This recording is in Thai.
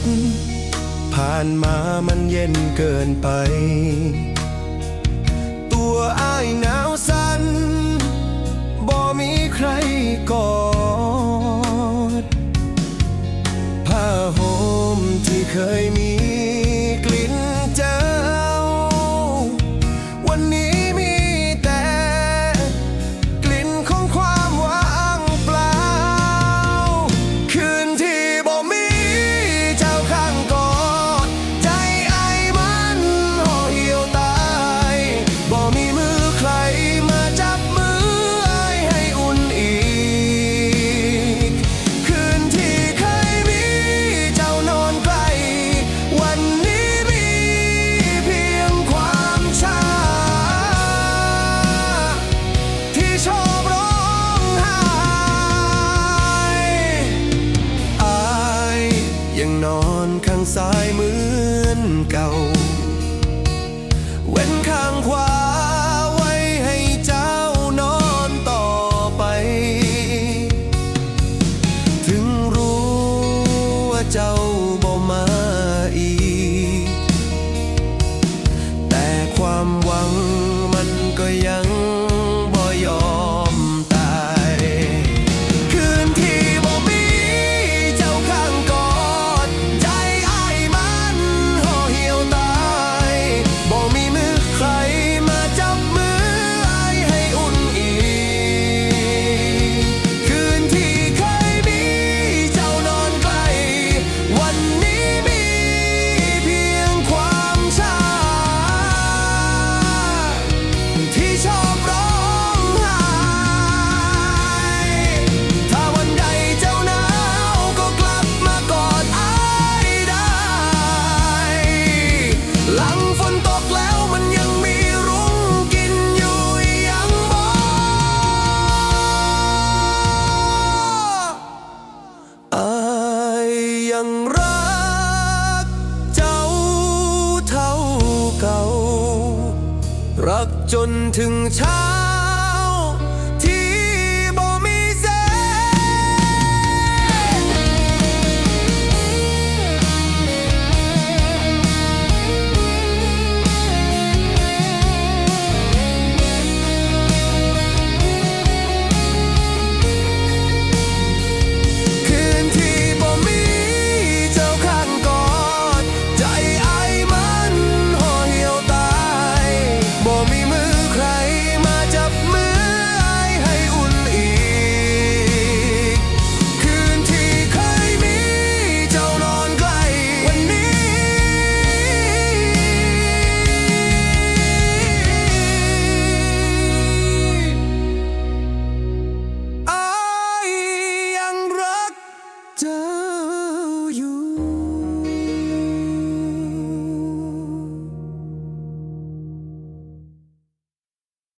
ด ผ่านมามันเย็นเกินไป ตัวอ้ายหนาวสันบ่มีใครกอดผ้าห่มที่เคยมี จนถึงเช้า